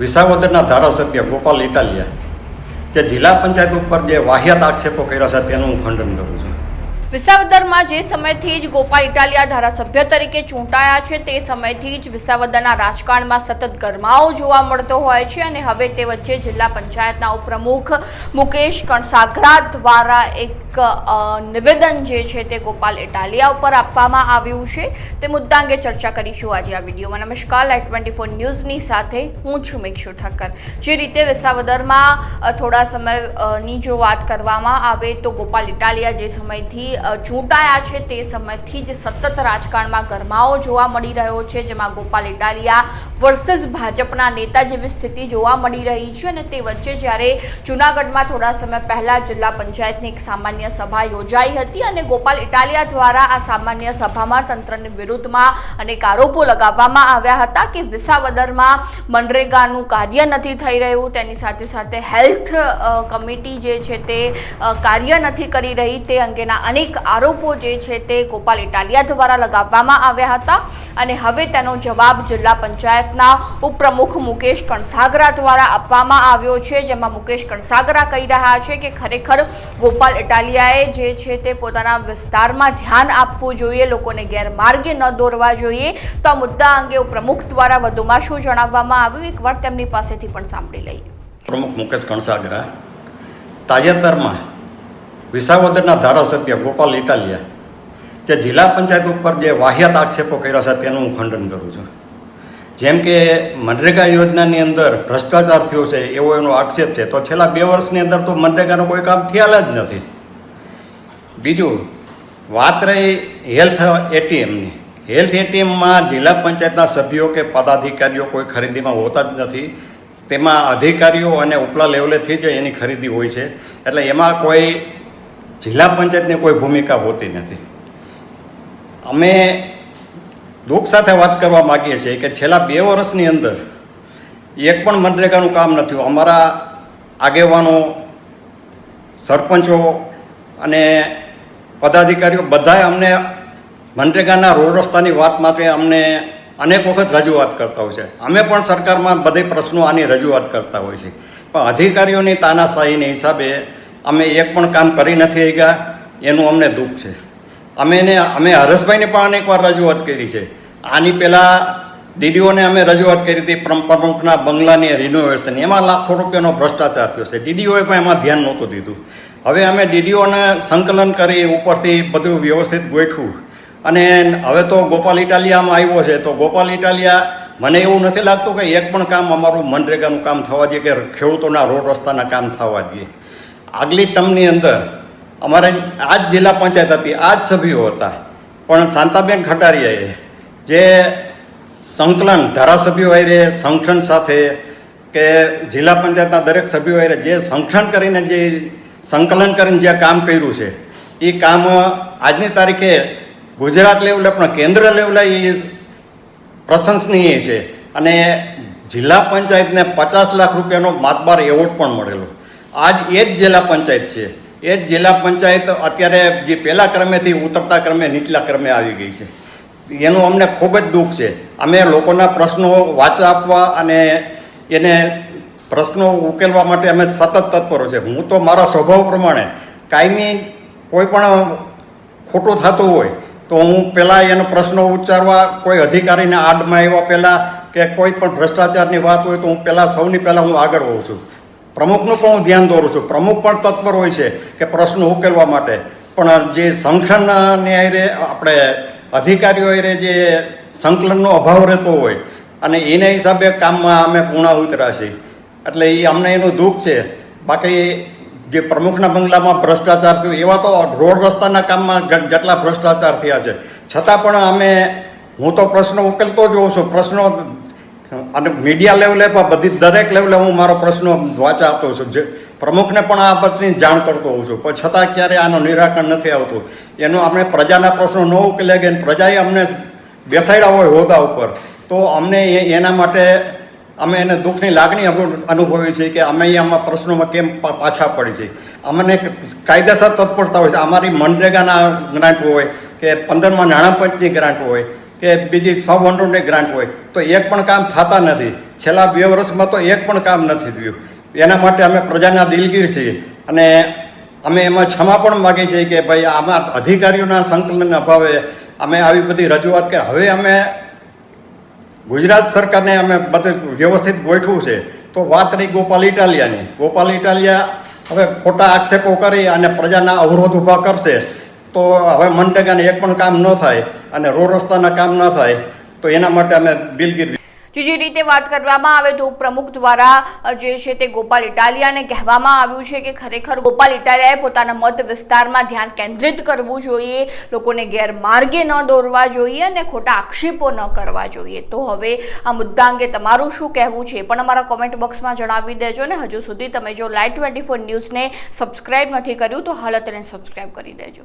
વિસાવદરના ધારાસભ્ય ગોપાલ ઇટાલિયા જે જિલ્લા પંચાયત ઉપર જે વાહિયાત આક્ષેપો કર્યા છે તેનું હું ખંડન કરું છું. વિસાવદરમાં જે સમયથી જ ગોપાલ ઇટાલિયા ધારાસભ્ય તરીકે ચૂંટાયા છે, તે સમયથી જ વિસાવદરના રાજકારણમાં સતત ગરમાવો જોવા મળતો હોય છે અને હવે તે વચ્ચે જિલ્લા પંચાયતના ઉપપ્રમુખ મુકેશ કણસાગરા દ્વારા એક નિવેદન જે છે તે ગોપાલ ઇટાલિયા ઉપર આપવામાં આવ્યું છે. તે મુદ્દા અંગે ચર્ચા કરીશું આજે આ વિડીયોમાં. નમસ્કાર. લાઈટ ટ્વેન્ટી ફોર ન્યૂઝની સાથે હું છું મેક્ષુ ઠક્કર. જે રીતે વિસાવદરમાં થોડા સમયની જો વાત કરવામાં આવે તો ગોપાલ ઇટાલિયા જે સમયથી ચૂંટાયા છે તે સમયથી જ સતત રાજકારણમાં ગરમાવો જોવા મળી રહ્યો છે, જેમાં ગોપાલ ઇટાલિયા વર્સેસ ભાજપના નેતા જેવી સ્થિતિ જોવા મળી રહી છે અને તે વચ્ચે જ્યારે જૂનાગઢમાં થોડા સમય પહેલાં જિલ્લા પંચાયતની એક સામાન્ય સભા યોજાઈ હતી અને ગોપાલ ઇટાલિયા દ્વારા આ સામાન્ય સભામાં તંત્રની વિરુદ્ધમાં અનેક આરોપો લગાવવામાં આવ્યા હતા કે વિસાવદરમાં મનરેગાનું કાર્ય નથી થઈ રહ્યું, તેની સાથે સાથે હેલ્થ કમિટી જે છે તે કાર્ય નથી કરી રહી, તે અંગેના અનેક આરોપો જે છે તે ગોપાલ ઇટાલિયા દ્વારા લગાવવામાં આવ્યા હતા અને હવે તેનો જવાબ જિલ્લા પંચાયતના ઉપપ્રમુખ મુકેશ કણસાગરા દ્વારા આપવામાં આવ્યો છે, જેમાં મુકેશ કણસાગરા કહી રહ્યા છે કે ખરેખર ગોપાલ ઇટાલિયાએ જે છે તે પોતાના વિસ્તારમાં ધ્યાન આપવું જોઈએ, લોકોને ગેરમાર્ગે ન દોરવા જોઈએ. તો આ મુદ્દા અંગે ઉપપ્રમુખ દ્વારા વધુમાં શું જણાવવામાં આવ્યું? એકવાર તેમની પાસેથી પણ સાંભળી લઈએ. પ્રમુખ મુકેશ કણસાગરા તાજેતરમાં વિસાવદરના ધારાસભ્ય ગોપાલ ઇટાલિયા જે જિલ્લા પંચાયત ઉપર જે વાહિયાત આક્ષેપો કર્યા છે તેનું હું ખંડન કરું છું. જેમ કે મનરેગા યોજનાની અંદર ભ્રષ્ટાચાર થયો છે એવો એનો આક્ષેપ છે. તો છેલ્લા બે વર્ષની અંદર તો મનરેગાનું કોઈ કામ થયેલા જ નથી. બીજું, વાત રહી હેલ્થ એટીએમની. હેલ્થ એટીએમમાં જિલ્લા પંચાયતના સભ્યો કે પદાધિકારીઓ કોઈ ખરીદીમાં હોતા જ નથી. તેમાં અધિકારીઓ અને ઉપલા લેવલેથી જ એની ખરીદી હોય છે. એટલે એમાં કોઈ જિલ્લા પંચાયતની કોઈ ભૂમિકા હોતી નથી. અમે દુઃખ સાથે વાત કરવા માગીએ છીએ કે છેલ્લા બે વર્ષની અંદર એક પણ મનરેગાનું કામ નથી અમારા આગેવાનો, સરપંચો અને પદાધિકારીઓ બધાએ અમને મનરેગાના રોડ રસ્તાની વાત માટે અમને અનેક વખત રજૂઆત કરતા હોય છે. અમે પણ સરકારમાં બધે પ્રશ્નો આની રજૂઆત કરતા હોય છે. પણ અધિકારીઓની તાનાશાહીને હિસાબે અમે એક પણ કામ કરી નથી ગયા એનું અમને દુઃખ છે. અમે એને અમે હરસભાઈને પણ અનેકવાર રજૂઆત કરી છે. આની પહેલાં ડીડીઓને અમે રજૂઆત કરી હતી પ્રમ- પ્રમુખના બંગલાની રિનોવેશન એમાં લાખો રૂપિયાનો ભ્રષ્ટાચાર થયો છે. ડીડીઓએ પણ એમાં ધ્યાન નહોતું દીધું. હવે અમે ડીડીઓને સંકલન કરી ઉપરથી બધું વ્યવસ્થિત ગોઠવું અને હવે તો ગોપાલ ઇટાલિયામાં આવ્યો છે. તો ગોપાલ ઇટાલિયા, મને એવું નથી લાગતું કે એક પણ કામ અમારું મનરેગાનું કામ થવા દે કે ખેડૂતોના રોડ રસ્તાના કામ થવા દે. આગલી ટર્મની અંદર અમારે આ જ જિલ્લા પંચાયત હતી આ જ સભ્યો હતા. પણ શાંતાબેન ખટારીયાએ જે સંકલન ધારાસભ્યો હારે સંગઠન સાથે કે જિલ્લા પંચાયતના દરેક સભ્યો હારે જે સંગઠન કરીને જે સંકલન કરીને જે કામ કર્યું છે, એ કામ આજની તારીખે ગુજરાત લેવલે પણ કેન્દ્ર લેવલે એ પ્રશંસનીય છે. અને જિલ્લા પંચાયતને પચાસ લાખ રૂપિયાનો માતબાર એવોર્ડ પણ મળેલો. આજ એ જ જિલ્લા પંચાયત છે. એ જ જિલ્લા પંચાયત અત્યારે જે પહેલા ક્રમેથી ઉતરતા ક્રમે નીચલા ક્રમે આવી ગઈ છે. એનું અમને ખૂબ જ દુઃખ છે. અમે લોકોના પ્રશ્નો વાચા આપવા અને એને પ્રશ્નો ઉકેલવા માટે અમે સતત તત્પરો છે. હું તો મારા સ્વભાવ પ્રમાણે કાયમી કોઈ પણ ખોટું થતું હોય તો હું પહેલાં એનો પ્રશ્નો ઉચ્ચારવા, કોઈ અધિકારીને આડમાં આવ્યા પહેલાં કે કોઈ પણ ભ્રષ્ટાચારની વાત હોય તો હું પહેલાં સૌની પહેલાં હું આગળ હોઉં છું. પ્રમુખનું પણ હું ધ્યાન દોરું છું. પ્રમુખ પણ તત્પર હોય છે કે પ્રશ્નો ઉકેલવા માટે. પણ જે સંગઠનને હારે આપણે અધિકારીઓ હારે જે સંકલનનો અભાવ રહેતો હોય, અને એના હિસાબે કામમાં અમે પૂર્ણા ઉતરા છીએ. એટલે એ અમને એનું દુઃખ છે. બાકી જે પ્રમુખના બંગલામાં ભ્રષ્ટાચાર થયો, એવા તો રોડ રસ્તાના કામમાં જેટલા ભ્રષ્ટાચાર થયા છે. છતાં પણ અમે, હું તો પ્રશ્નો ઉકેલતો જ હોઉં છું. પ્રશ્નો અને મીડિયા લેવલે પણ બધી દરેક લેવલે હું મારો પ્રશ્નો વાંચાતો છું. જે પ્રમુખને પણ આ બધી જાણ કરતો હોઉં છું. પણ છતાં ક્યારે આનું નિરાકરણ નથી આવતું. એનું આપણે પ્રજાના પ્રશ્નો ન ઉકેલે કે પ્રજાએ અમને બેસાડ્યા હોય હોદ્દા ઉપર, તો અમને એના માટે અમે એને દુઃખની લાગણી અનુ- અનુભવી છે કે અમે આમાં પ્રશ્નોમાં કેમ પાછા પડી છે અમને કાયદેસર તત્પરતા હોય છે. અમારી મનરેગાના ગ્રાન્ટ હોય કે પંદરમાં નાણાં પંચની ગ્રાન્ટ હોય કે બીજી સબવંડોની ગ્રાન્ટ હોય, તો એક પણ કામ થતા નથી. છેલ્લા બે વર્ષમાં તો એક પણ કામ નથી થયું. એના માટે અમે પ્રજાના દિલગીર છીએ. અને અમે એમાં ક્ષમા પણ માગીએ છીએ કે ભાઈ, આમાં અધિકારીઓના સંકલન અભાવે અમે આવી બધી રજૂઆત કે હવે અમે ગુજરાત સરકારને અમે બધું વ્યવસ્થિત ગોઠવું છે. તો વાત રહી ગોપાલ ઇટાલિયાની. ગોપાલ ઇટાલિયા હવે ખોટા આક્ષેપો કરી અને પ્રજાના અવરોધ ઊભા કરશે. તો હવે મનટેગાને એક પણ કામ ન થાય. અને રોડ રસ્તાના કામ ન થાય, તો એના માટે અમે દિલગીર જે રીતે વાત કરવામાં આવે તો પ્રમુખ દ્વારા જે છે તે ગોપાલ ઇટાલિયાને કહેવામાં આવ્યું છે કે ખરેખર ગોપાલ ઇટાલિયાએ પોતાના મત વિસ્તારમાં ધ્યાન કેન્દ્રિત કરવું જોઈએ, લોકોને ગેરમાર્ગે ન દોરવા જોઈએ અને ખોટા આક્ષેપો ન કરવા જોઈએ. તો હવે આ મુદ્દા અંગે તમારું શું કહેવું છે પણ અમારા કોમેન્ટ બોક્સમાં જણાવી દેજો ને. હજુ સુધી તમે જો લાઈવ ટ્વેન્ટી ફોર ન્યૂઝને સબસ્ક્રાઇબ નથી કર્યું તો હાલ તેને સબસ્ક્રાઇબ કરી દેજો.